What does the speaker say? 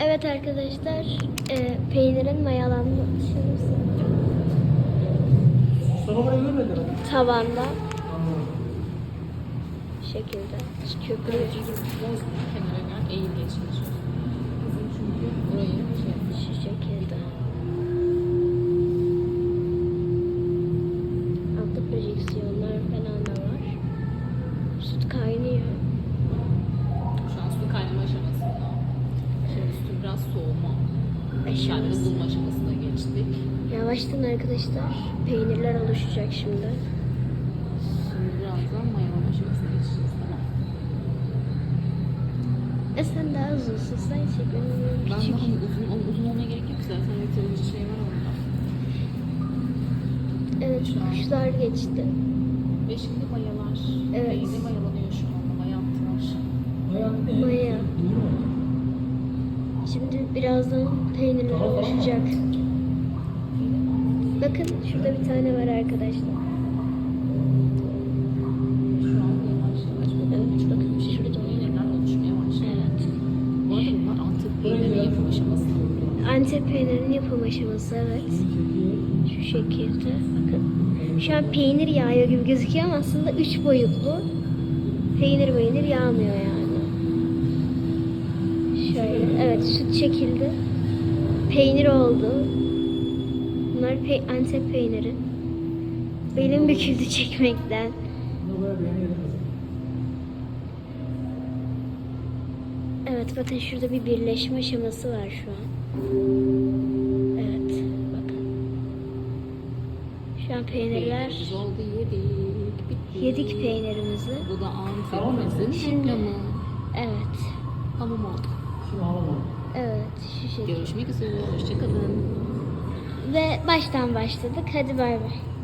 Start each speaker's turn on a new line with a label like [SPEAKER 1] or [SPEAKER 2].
[SPEAKER 1] Evet arkadaşlar, e, peynirin mayalanma aşaması
[SPEAKER 2] Mustafa burayı görmedi mi?
[SPEAKER 1] tavanda bu şekilde köpürüyor.
[SPEAKER 3] Biraz kenara gel, eğilmeye
[SPEAKER 1] 5
[SPEAKER 3] yani aşamasına geçtik.
[SPEAKER 1] Yavaştan arkadaşlar peynirler oluşacak şimdi.
[SPEAKER 3] Şimdi birazdan mayalama aşamasına geçeceğiz tamam
[SPEAKER 1] E sen daha uzunsun sen şeklin
[SPEAKER 3] Ben
[SPEAKER 1] küçük.
[SPEAKER 3] daha uzun, oğlum uzun olmaya gerek yok zaten yeterince şey var orada.
[SPEAKER 1] Evet kuşlar geçti.
[SPEAKER 3] Ve şimdi mayalar.
[SPEAKER 1] Evet.
[SPEAKER 3] Peynir
[SPEAKER 2] mayalama
[SPEAKER 1] Şimdi birazdan peynirler oluşacak. Bakın şurada bir tane var arkadaşlar. Evet bakın şurada. Evet.
[SPEAKER 3] Antep peyniri yapım aşamasında.
[SPEAKER 1] Antep peynirinin yapım aşaması evet. Şu şekilde bakın. Şu an peynir yağıyor gibi gözüküyor ama aslında üç boyutlu. Peynir peynir yağmıyor yani. Evet süt çekildi. Peynir oldu. Bunlar pe Antep peyniri. Belim büküldü çekmekten. Evet bakın şurada bir birleşme aşaması var şu an. Evet bakın. Şu an peynirler
[SPEAKER 3] yedik. Bitti.
[SPEAKER 1] yedik peynirimizi.
[SPEAKER 3] Bu da? Antep'imizin
[SPEAKER 1] Şimdi-
[SPEAKER 3] reklamı.
[SPEAKER 1] Evet.
[SPEAKER 3] Tamam oldu.
[SPEAKER 2] Şimdi alalım.
[SPEAKER 1] Evet şu şekilde.
[SPEAKER 3] Görüşmek üzere. Hoşçakalın.
[SPEAKER 1] Ve baştan başladık. Hadi bay bay.